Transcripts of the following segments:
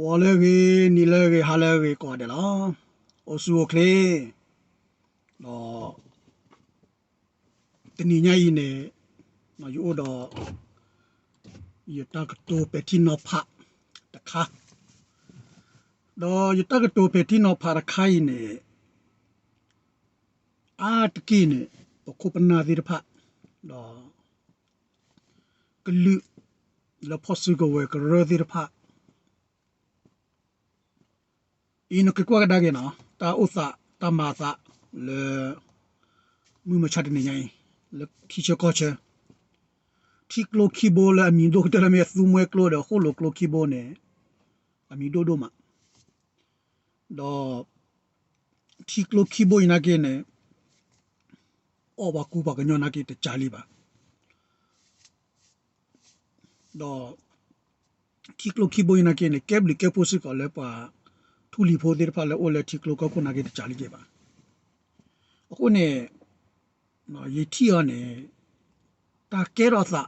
ဝါလေကေနီလေကေဟာလေကေကောတယ်လားအိုဆူအိုကလေတော့တနီညာဤနေမယူတော့ယတကတိုပတိနောဖတခါတော့ယတကတိုပတိနောဖရခိုင်နေအာတကိနေပခုပနာဒီရဖတော့ကလူလဖစုကဝဲကရဒီရဖ ino ke kwa dage na ta usa ta ma sa le mu ma chat ni nyai le ki che ko che ti klo ki bo le mi do te me su mwe klo de ho lo klo ki bo ne ami do do ma do ti klo ki bo ina ke ne o ba ku ba ga nyo na ke te cha li ba do ti klo ki bo ina ke ne ke bli ke po si ko le pa ထူလီဖိုးတဲ့ဖာလေအိုလက်တီကလိုကခုနာကေတချာလီကေပါအခုနေနော်ယတီရနေတာကဲရောသာ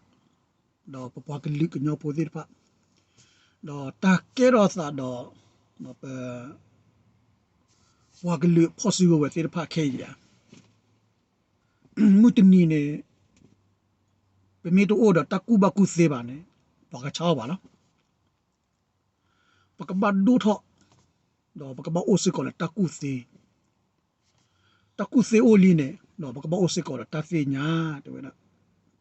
တော့ပပကလိကညောပိုတဲ့ဖာတော့တာကဲရောသာတော့နော်ပဝါကလိဖောစီဝဲတဲ့ဖာခဲရမူတနီနေပမေတိုအော်တော့တကူဘကူစေပါနဲ့ပကချောပါလားပကဘတ်ဒူထော့ တော့ဘကဘအိုစစ်ကောတကုစေတကုစေအိုလီနေတော့ဘကဘအိုစစ်ကောတသေညာတဝဲနာ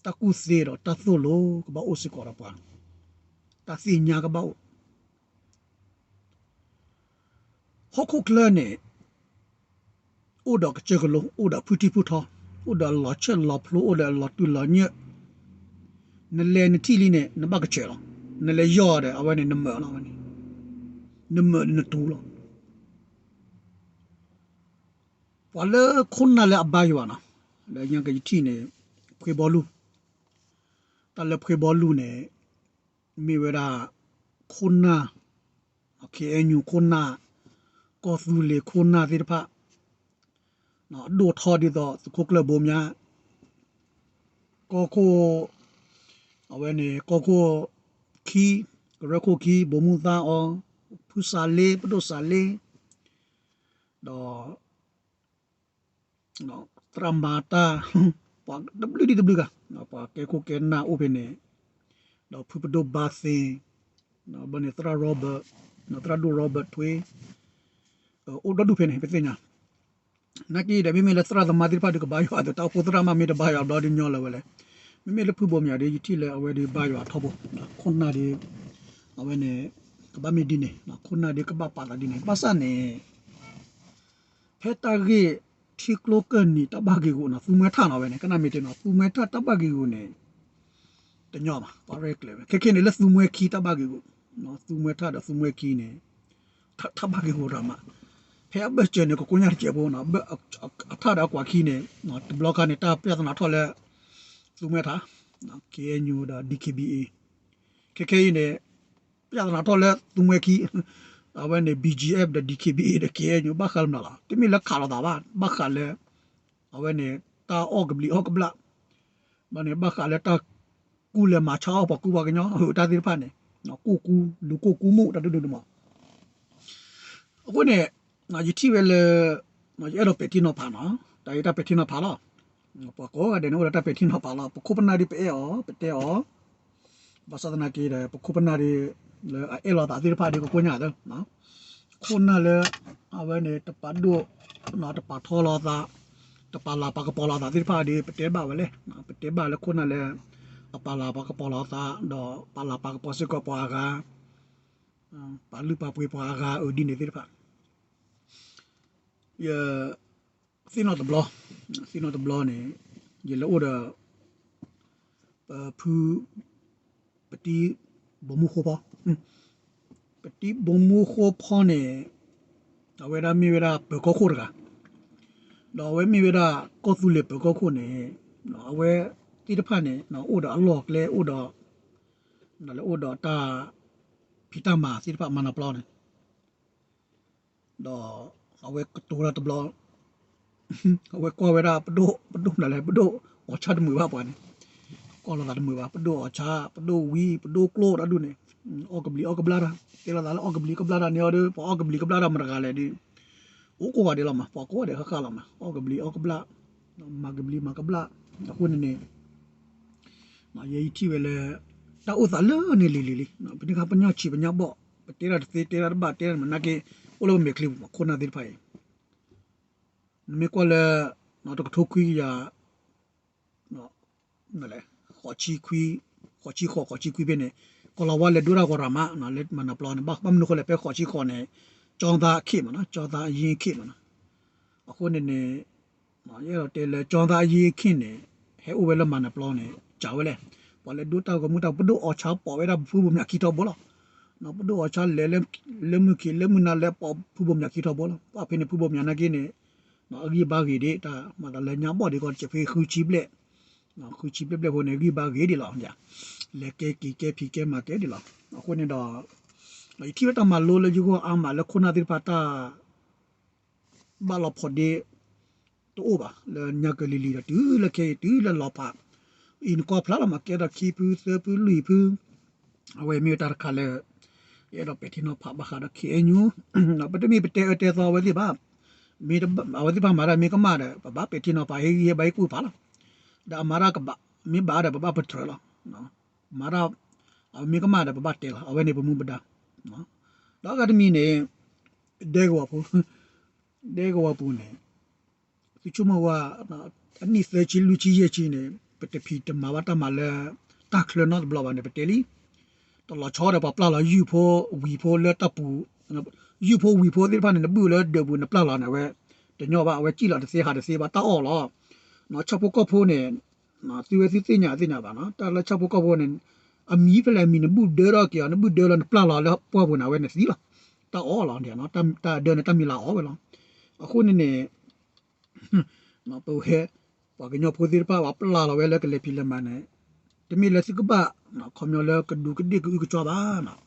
တကုစေတော့တသုလိုကဘအိုစစ်ကောပါတသေညာကဘဟခုကလနေအိုဒကချက်ကလိုအိုဒဖူတီဖူထောအိုဒလာချက်လာဖလိုအိုဒလာတူလာညက်နလဲနတီလီနေနဘကချဲလောနလဲရော့တယ်အဝဲနေနမလောနန မနတူလော wala khunna le abayo na le yang ke ti ne phwe bolu ta le phwe bolu ne mi wera khunna ke enyu khunna ko su le khunna ti pha no do tho di do ko kle bo mya ko ko awe ne ko ko ki ra ko ki bo mu ta o phu sa le pdo sa le do no trambata pa wdw ka no pa ke ko ke na opene no pupudo base no bane tra robert no tra do robert twe o do du pene pe nya na ki de mi me le tra da madri pa de ka ba yo da ta pu tra ma me de ba yo do di nyo le wele mi me le pu bo mya de yi ti le awe de ba yo tho bo khon na de awe ne ka ba me di ne na khon na de ka ba pa la di ne pa sa ne ဖက်တာကြီး thi klo kan ni ta ba ge go na fu me tha na we ne kana me te no fu me tha ta ba ge go ne te nyo ma pa re kle ke ke ne le fu me ki ta ba ge go no fu me tha da fu me ki ne tha tha ba ge go ra ma phe ba che ne ko ko nya che bo na ba a tha da kwa ki ne no te block ne ta pya na tho le fu me tha no ke nyu da dkba ke ke ne pya na tho le fu me ki အဝဲနေ BGF တဲ့ DKBA တဲ့ KNU ဘာခလမလား တမီလက်ခါလာတာပါဘာခလဲအဝဲနေတာအော့ကဘလီအော့ကဘလာမနေဘာခလဲတာကူလေမာချောပကူပါကညောဟိုတာဒီဖာနေနော်ကူကူလူကူကူမှုတတူတူမအခုနေနော်ယတိဝဲလေနော်ရတော့ပက်တီနောဖာနော်တာရတာပက်တီနောဖာလားပကောကတဲ့နော်တာပက်တီနောဖာလားပခုပနာဒီ ပေအောပတဲ့အောဘာသာနာကေတဲ့ပခုပနာဒီ le e lo ta ti pha de ko ko nya de no ko na le a we ne ta pa do no ta pa tho lo ta ta pa la pa ka po la ta ti pha de pe te ba we le no pe te ba le ko na le a pa la pa ka po la ta do pa la pa ka po se ko po aga pa lu pa pu po aga o di ne ti pha ye sino the blow sino the blow ne ye lo da pu ပတိဘမှုခောပါပ တိဘမှုခောဖောနေတော့ဝဲရမီဝဲရဘကောခိုရကတော့ဝဲမီဝဲရကောသူလေဘကောခိုနေတော့ဝဲတိတဖတ်နေတော့အိုတော့အလော့ကလေအိုတော့နော်လေအိုတော့တာဖီတမာတိတဖတ်မနာပလောနေတော့အဝဲကတူရတဘလောအဝဲကောဝဲရပဒိုပဒိုလာလေပဒိုအချတ်မူပါပွားနေ อลาดมือว่าปดอชาปดอวีปดอโกลดอะดูเนี่ยออกกบลีออกกบลาระเอลาดาออกกบลีกบลาระเนี่ยเด้อพอออกกบลีกบลาระมันกาเลยดิโอ้กูว่าเดี๋ยวมาพอกูว่าเดี๋ยวข้าละมาออกกบลีออกกบลามากบลีมากบลาตะคุณเนี่ยมาเยี่ยที่เวลาตาอุตส่าห์เลินี่ลิลิลิเป็นข้าปัญญาชีปัญญาบ่เตระเตระบาเตระมันนักเกโอ้เราเมคลิปคนน่ะดิไปเมกว่าเลยเราต้องทุกข์ยาเนาะนั่นแหละ ရင်ခေမနော်အခုနေနေနော်ရတော့တဲလေကျောင်းသားအရင်ခေနေဟဲဥဝဲလမနပလောနေကြောက်လေပေါ်လေဒူတာကမှုတာပဒူအောချာပေါ်ဝဲတာဖူးဘူးမြခီတော့ဘောလားနော်ပဒူအောချာလေလေလေမှုခီလေမှုနာလေပေါ်ဖူးဘူးမြခီတော့ဘောလားပဖေနေဖူးဘူးမြနာကိနေနော်အကြီးဘာကြီးဒေတာမတလည်းညာပေါ်ဒီကောချဖေခူချီပလက်နော်ခူချီပလက်ပလက်ဖို့နေကြီးဘာကြီးဒီလောက်ညာလေကဲကီကဲဖီကဲမာကဲဒီလောက် အခုနေတော့ဒီတိဝတမလိုလေယူကိုအာမလေခုနာဒီဖတာဘာလဖို့ဒီတော့ပါလေညာကလေးလီတူလေကဲတူလေလောပါအင်းကောဖလာမကဲတော့ခီပူစပူလီပူအဝဲမြေတာခါလေရတော့ပတိနောဖဘာခါတော့ခေညူနော်ပတမီပတဲတဲသောဝဲဒီပါမေတအဝဒီပါမာရမေကမာရဘာပတိနောပါဟေဟေဘိုင်ကူပါလားဒါမာရကဘာမေဘာရဘာပထရလားနော်မာရ အမေကမာရဘာတဲလားအဝဲနေပမှုပဒါနော်တော့ကတမီနေဒဲကောပူဒဲကောပူနေသူချမဝအနိစချီလူချီရဲ့ချင်းနေပတဖီတမဝတမလဲတာခလနော့ဘလဘနေပတဲလီတော်လာချောရပါပလာလာယူဖို့ဝီဖို့လက်တပ်ပူယူဖို့ဝီဖို့ဒီဖာနေဘူးလဲဒဘူးနပလာလာနေဝဲတညောပါဝဲကြည့်လာတစ်စေးဟာတစ်စေးပါတောက်အော်လော နော်ချက်ဖို့ကော့ဖို့နေနော်စီဝဲစီသိညာသိညာပါနော်တာလက်ချက်ဖို့ကော့ဖို့နေအမီဖလဲမီနဘူးဒေရကီနဘူးဒေရနပလာလာလဲပွားဖို့နာဝဲနေစီလာတောက်အော်လောတဲ့နော်တမ်တာဒေနတမီလာအော်ပဲလောအခုနေနေနော်ပိုဟဲပါကညောဖို့ဒီပါဝပလာလာဝဲလဲကလေးပြလမနဲ့တမီလက်စကပါနော်ခမျောလဲကဒူကဒီကကြောပါနော်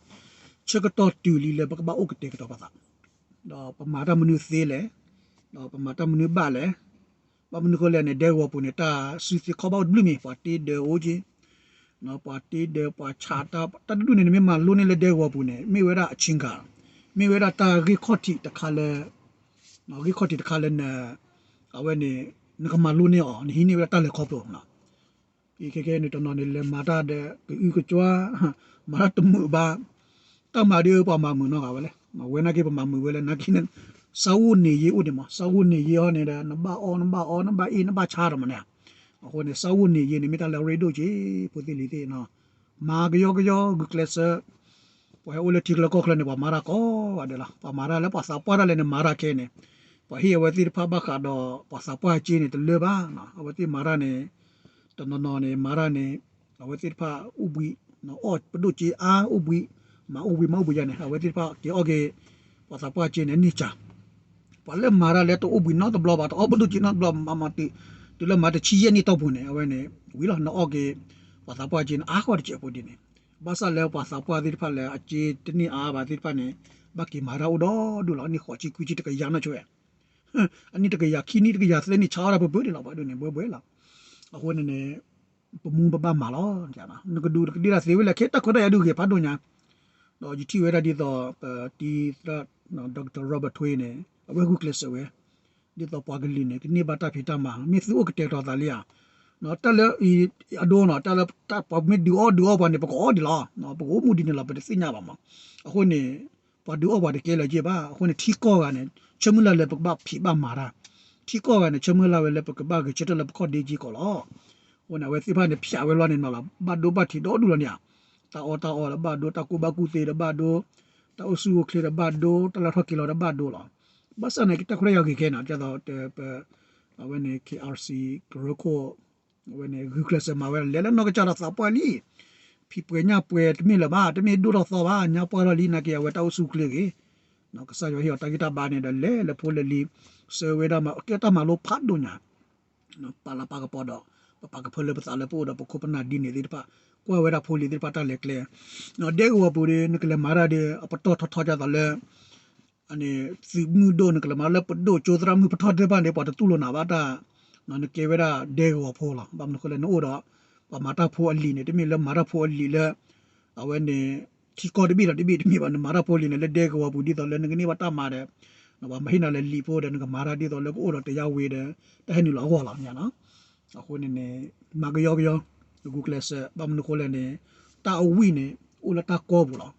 ချက်ကတော့တူလီလဲဘကဘာအိုကတေကတော့ပါသာတော့ပမာတမနုသေးလဲတော့ပမာတမနုပါလဲ ပမနုခလဲနေဒေဝပူနေတာစီစီခေါဘောက်ဘလူမီပါတီဒေအိုဂျီနော်ပါတီဒေပါချာတာတတူနေမြမလူနေလဲဒေဝပူနေမိဝဲရအချင်းကမိဝဲရတာရီခေါတီတခါလဲနော်ရီခေါတီတခါလဲနေအဝဲနေနကမလူနေအော်ဟင်းနေဝဲတာလဲခေါပလို့နော်ဒီကဲကဲနေတနော်နေလဲမာတာတဲ့ဥကကြွားမာတမှုပါတမရီပ မာမှုနော်ကပဲလေမဝဲနာကေပမာမှုဝဲလေနာကိနေစာဝနေရေဥဒီမစာဝနေရေဟောနေတဲ့နဘာအောနဘာအောနဘာအင်းနဘာချာရမနဲ့အခုနေစာဝနေရေနေမီတာလေရေဒိုချေပူတိလီတေနော်မာကယောကယောဂကလဆာပွေအိုလက်တီလကောခလနေပါမာရာကောဝဒလာပါမာရာလေပါစာပွားရလေနေမာရာကဲနေပဟိဝတိဖဘခါတော့ပါစာပွားချီနေတလေပါနော်အဝတိမာရာနေတနော်နော်နေမာရာနေအဝတိဖဥဘီနော်အော့ပဒုချီအာဥဘီမာဥဘီမောဘူရနေအဝတိဖကေအောကေပါစာပွားချီနေနိချာ ပါလေမာရာလေတော့ဥဘီနော်တဘလဘာတော့ပဒုချီနော်ဘလမမတီတူလမတချီရနေတော့ဘူးနေအဝနေဝီလာနော်အောကေပါစာပွားချီအာခေါ်ချေပူဒီနေဘာသာလဲပါစာပွားဒီဖက်လဲအချီတနိအာဘာဒီဖက်နေဘကီမာရာဥတော့ဒူလာနိခေါ်ချီကူချီတကရနာချွဲအနိတကရခီနိတကရစလဲနိချာရဘဘွေးလာပါဒူနေဘွေးဘွေးလာအခုနေနေပမူပပမာလောကြာနာနကဒူကဒီရာစေဝလခေတခေါ်ရဒူခေဖတ်ဒိုညာတော့ဂျီတီဝဲရဒီတော့တီနော်ဒေါက်တာရောဘတ်ထွေးနေ အဝဲခုကလစ်ဆဝဲဒီတော့ပွားကလေးနေကိနေဘတာဖီတာမာမစ်စုကတေတော်တာလျာနော်တလဲအဒိုနော်တလဲတပမစ်ဒီအော်ဒီအော်ဘာနေပကောဒီလာနော်ပကောမူဒီနေလာပတဲ့စညာပါမအခုနေပဒူအော်ဘာတကဲလာကြပါအခုနေထီကောကနေချမလာလေပကဘဖီပါမာရာထီကောကနေချမလာဝဲလေပကဘကချက်တလေပကောဒီကြီးကောလောဟိုနဝဲစီဖာနေဖျာဝဲလွားနေနော်လားဘဒိုဘတ်ထီတော့ဒူလညာတာအော်တာအော်ဘဒိုတာကူဘကူသေးဘဒိုတာအဆူခလေဘဒိုတလာထကီလောဘဒိုလား ဘဆနေကတခရယောဂီခဲနာကြတော့ဝဲနေ KRC ဂရကိုဝဲနေဂူကလစမဝဲလဲလဲနော်ကကြတာသပွားလီဖီပွေညာပွေတမီလဘာတမီဒူတော့သောဘာညာပွားလီနာကေဝဲတောက်စုကလေကေနော်ကစားရဟီတာဂီတာဘာနေတယ်လဲလဲဖိုလလီဆေဝဲဒါမကတမလိုဖတ်ဒုညာနော်ပါလာပါကပေါ်တော့ပကဖလေပစာလေပို့တော့ပခုပနာဒီနေဒီပါကွာဝဲတာဖိုလီဒီပါတာလက်လေနော်ဒဲကောပူရနကလေမာရာဒီအပတော်ထထကြတယ်လေ အနေစီမှုဒိုနကလေမာလေပဒိုချိုဒရာမှုပထတဲ့ပါနေပေါ်တူလို့နာပါတာနော်နကေဝဲတာဒဲကောဖိုလာဘာမနကလေနိုတော့ပမာတာဖိုအလီနေတမီလမာတာဖိုအလီလာအဝဲနေချီကောတဘီရတဘီတမီဘာမာတာဖိုလီနေလက်ဒေကဝဘူးဒီတော့လည်းငနေဝတာမာတယ်နော်ဘာမဟိနာလည်းလီဖိုတယ်ငမာရာဒီတော့လည်းကိုတော့တရားဝေးတယ်တဟဲနီလောဟောလာညာနော်အခုနေနေမကယောယောဂူကလစ်ဘာမနကိုလည်းနေတာအဝိနေဦးလတာကောဘူးလား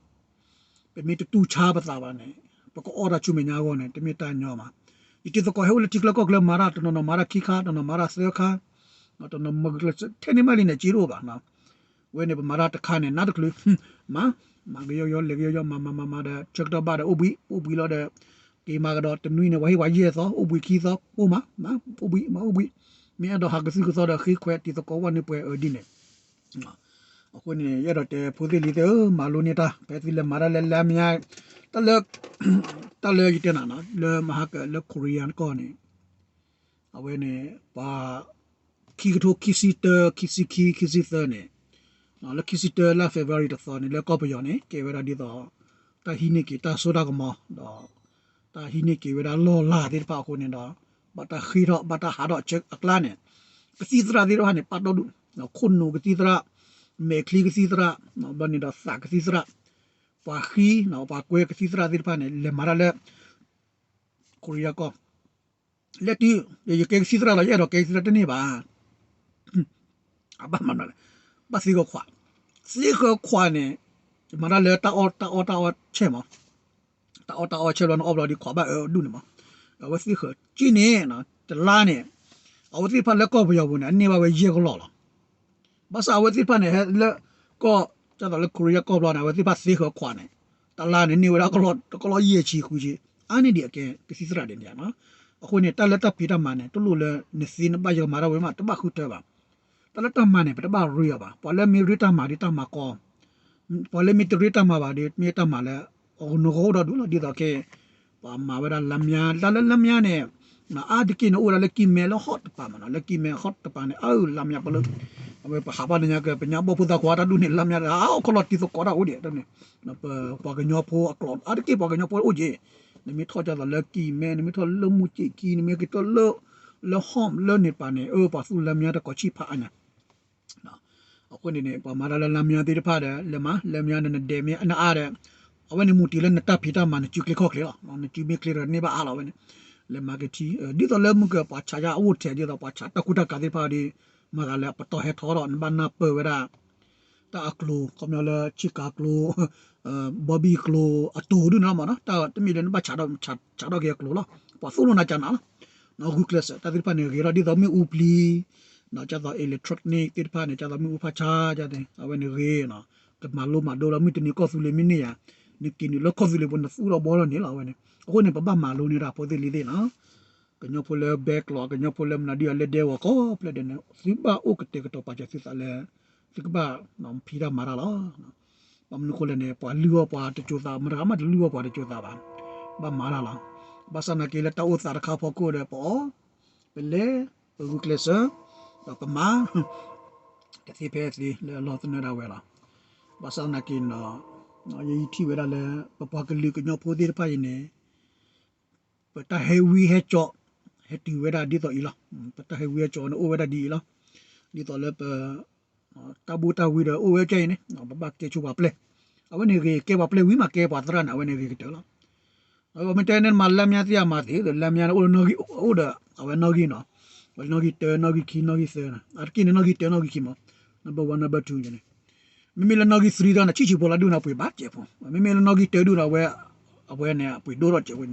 ပမီတူချာပါတာပါနေ ပကောအော်ရာချူမညာကောနေတမီတညောမှာဒီတကောဟဲဝလတိကလကောကလမာရာတနော်မာရာခိခါတနော်မာရာဆေခါနော်တနော်မဂလစတဲနေမလီနေဂျီရိုပါနော်ဝဲနေပမာရာတခါနေနာတကလူမမကယောယောလေယောယောမမမမတဲ့ချက်တော့ပါတဲ့ဥပီဥပီလို့တဲ့ဒီမှာကတော့တနွိနေဝဟိဝါကြီးသောဥပီခီသောဥမမဥပီမဥပီမြေတော့ဟာကစီကသောတဲ့ခိခွဲတီတကောဝနေပွဲအဒီနေအခုနေရတော့တဲ့ဖိုးသီလီတဲ့မာလိုနေတာပဲသီလမာရလဲလမ်းမြိုင် တလတလရတဲ့နာနော်လေမဟာကလေကိုရီးယန်ကောနေအဝဲနေပါခီကတိုခီစီတခီစီခီခီစီသနေနော်လေခီစီတလာဖေဗရီတသောနေလေကောပယောနေကေဝရာဒီတော့တာဟီနေကီတာဆိုတာကမောတော့တာဟီနေကေဝရာလောလာဒီပါကိုနေတော့ဘတာခီရောဘတာဟာတော့ချက်အကလာနေကစီသရာဒီရောဟနေပတ်တော့နော်ခွန်နုကစီသရာမေခလီကစီသရာနော်ဘနီတော့စာကစီသရာ ပါခီနော်ပါကွဲကစီသရာဒီပါနေလေမာရလေကိုရီးယားကောလက်တီရေကေစီသရာလာရတော့ကေစီသရာတနေပါအဘမနလေဘာစီကိုခွာစီကိုခွာနေမာရလေတာအော်တာအော်တာအော်ချေမတာအော်တာအော်ချေလောနော်အော်လော်ဒီခွာပါဒုနေမဝစီခជីနေနော်တလားနေအဝစီဖက်လက်ကောပြောဘူးနေအနေပါပဲရေကောလော်လားဘာသာဝစီဖက်နေလက်ကော ကျတော့လေကိုရီးယားကောလော်နေဝစီဖက်စီခခွာနေတလားနေနေဝရကောလော်တကောလော်ရေချီခုကြီးအားနေဒီအကဲပစ္စည်းစရတဲ့နေရာနော်အခုနေတက်လက်တက်ပြတာမနဲ့တလို့လဲနေစီနပါယောမာရဝဲမှာတပခုတဲပါတလက်တမနဲ့ပတပရရပါပေါ်လဲမီရီတာမာဒီတာမာကောပေါ်လဲမီတရီတာမာပါဒီမီတာမာလဲအော်နောတော့ဒူလို့ဒီတော့ကဲပါမာဝရလမ်ညာလာလမ်ညာနဲ့နာအာဒီကိနိုလာလကီမဲလဟော့ပါမနော် လကီမဲဟော့ပါနေအော်လမ်ညာပလို့အမေပါဟာပညာကပညာဘောပူတာကွာတာဒူနေလမ်ညာအော်ကလော်တီဆိုကောတာဦးဒီတဲ့နပပကညောဖိုအကလော်အာဒီကိပကညောဖိုဦးကြီးနမီထောကြတာလကီမဲနမီထောလမှုချီကီနမီကတော့လလဟ ோம் လနေပါနေအော်ပါဆူလမ်ညာတကောချီဖာအနာနော်အခုနေနေပါမာလာလမ်ညာတိတဖာတယ်လမလမ်ညာနဲ့ဒေမီအနာအား တယ်အဝနေမူတီလနတာဖီတာမနချူကလခော့ကလေနော်နချူမီကလေနေပါအားလာဝနေလေမာကတီဒီတော့လေမကပါချာယာအဝတ်တဲ့ဒီတော့ပါချာတကုတကတိပါဒီမာကလည်းပတော်ဟဲထော်တော့ဘနာပဝရာတာအကလူကမလချီကာကလူဘော်ဘီကလူအတူဒူနာမနော်တာတမီလည်းပါချာတော့ချာချာတော့ကကလူလားပါဆူလို့နာချာနာနော်ဂုကလစတာဒီပါ နေရဒီတော့မီဥပလီနော်ကျတော့ electronic တိပါနေကျတော့မီဥဖာချာကြတဲ့အဝနေရေနော်ကမလိုမဒိုလာမီတနီကောဆူလေမီနီယာနိကင်းလောကောဆူလေဘွန်ဆူတော့ဘောရနေလာဝနေအခုနေပပမာလိုနေတာပိုသေးလေးသေးနော်ကညဖိုလေဘက်လောကညဖိုလေမနာဒီအလက်ဒေဝကောပလက်တဲ့စီပါဥကတေကတော့ပါချစစ်အလဲစီကပါနော်ဖီရာမာရာလောပမနကိုလည်းနေပွာလူပွာတချို့သားမရကမလူပွာတချို့သားပါဘာမာရာလောဘာစနာကေလက်တောသာခါဖို့ကိုတဲ့ပေါ့ပလေဘုကလဆာပမာကတိပဲစီလောသနေတာဝဲလားဘာစနာကေနော်နော်ယီတီဝဲလာပပကလူကညောဖိုဒီရပါရင်နေပတ ဟေဝီဟေချောဟေတီဝဲဒါဒီတော့ဤလားပတဟေဝီဟေချောနိုဝဲဒါဒီလားဒီတော့လည်းပတဘူတာဝီတော့အိုဝဲကျင်းနေနော်ပပကေချူပါပလေအဝနေကေကေပါပလေဝီမှာကေပါတရနာဝနေကေတောလားအဝမတဲနေမလမ်းများတိရမှာသေးတယ်လမ်းများအိုနိုဂီအိုဒါအဝနိုဂီနော်ဝနိုဂီတဲနိုဂီခီနိုဂီဆဲနာအကိနေနိုဂီတဲနိုဂီခီမနံပါတ်1နံပါတ်2ညနေ မိမိလနော်ကြီး3တော့ချီချီပေါ်လာဒုနာပွေပါကျေဖုံမိမိလနော်ကြီးတဲဒုနာဝဲအပွဲနဲ့ပွေဒိုတော့ကျေဝင်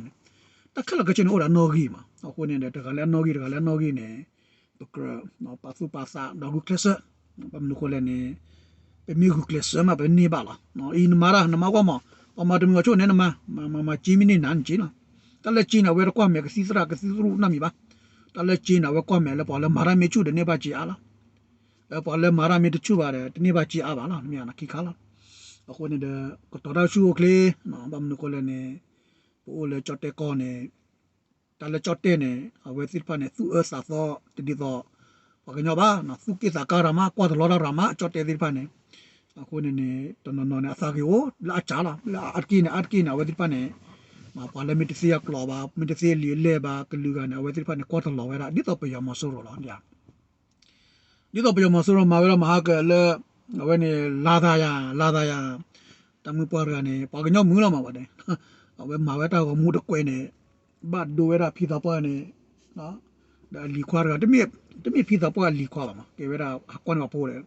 တခလကချင်ဟိုလာနော်ကြီးမှာအခုနေတဲ့တကလည်းနော်ကြီးတကလည်းနော်ကြီးနဲ့ပကရနော်ပါစုပါစာတော့ကုကလစပမနကိုလည်းနေပမီကုကလစမှာပဲနေပါလားနော်အင်းမာရာနမကောမပမာတမချိုနေနမမမချီမီနေနန်ချီနော်တလည်းချီနဝဲကွာမဲကစီစရာကစီစရူနမီပါတလည်းချီနဝဲကွာမဲလည်းပေါ်လည်းမာရာမေချူတဲ့နေပါချီအားလား ပေါ်လဲမာရာမီတချူပါတယ်တနေ့ပါကြည့်အားပါလားမြာနာခိခါလားအခုနေတဲ့ကတော့ရရှူကလေးနော်ဘာမနကိုလည်းနေပိုးလေချော့တဲ့ကောနေတလည်းချော့တဲ့နေအဝဲစစ်ဖာနေသူ့အစားတော့တဒီတော့ဘာကညဘာနော်သူကိစ္စကာရမကွာတလောရမချော့တဲ့ဒီဖာနေအခုနေနေတနော်နော်နေအစားကြီးကိုလာချာလာလာအကီနေအကီနေဝဲဒီဖာနေမပါလမီတစီယကလောပါမီတစီလီလေပါကလူကနေဝဲဒီဖာနေကွာတလောဝဲတာဒီတော့ပြရမဆိုးရောလားညာ ဒီတော့ပြောမဆိုတော့မှာပဲမဟာကလေဝဲနေလာသာယာလာသာယာတမှုပေါ်ရနေပါကညောမူလာမှာပါတယ်အဝဲမှာပဲတော့မူတကွဲနေဘတ်ဒိုဝဲတာဖီတာပေါ်နေနော်ဒါလီခွာရတမီတမီဖီတာပေါ်လီခွာပါမှာကေဝဲတာအကွန်းမှာပို့တယ်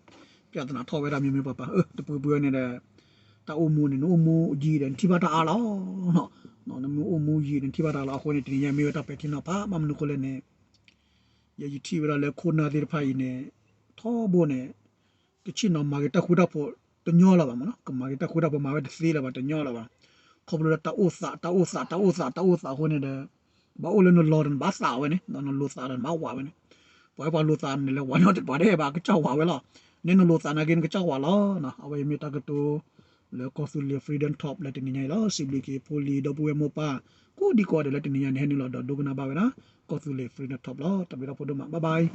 ပြဿနာထောက်ဝဲတာမျိုးမျိုးပါပါအဲတပူပူနေတဲ့တာအုံမူနေနိုမူကြီးတယ်တိပါတာအားလော နော်နော်နမူအုံမူကြီးတယ်တိပါတာလားခွနေတင်ရမျိုးတာပဲတင်တော့ပါမမနုကိုလည်းနေရကြီးတိဝရလဲခိုနာတဲ့ဖိုင်နေထောဘောနေကချင်နော်မာကတခုတာဖို့တညောလာပါမနော်ကမာကတခုတာဖို့မာပဲသေးလာပါတညောလာပါခေါပလိုတာအိုစာတာအိုစာတာအိုစာတာအိုစာခွနေတယ်ဘာအိုလည်းနော်လော်ဒန်ဘာစာဝဲနေနော်နော်လောစာဒန်ဘာဝါဝဲနေဘာဘာလောစာနေလဲဝါနော်တဲ့ဘာတဲ့ဘာကချောက်ဝါဝဲလားနင်းနော်လောစာနာကင်းကချောက်ဝါလားနော်အဝဲမီတာကတူလေကောဆူလီဖရီဒမ်ထော့လက်တင်နေလားစီဘလီကေပိုလီဒဘူဝဲမောပါကိုဒီကောတယ်လက်တင်နေနေဟဲနေလို့ဒုကနာပါဝဲနော်ကောဆူလီဖရီဒမ်ထော့လားတပီတော့ဖို့တော့မှာဘိုင်ဘိုင်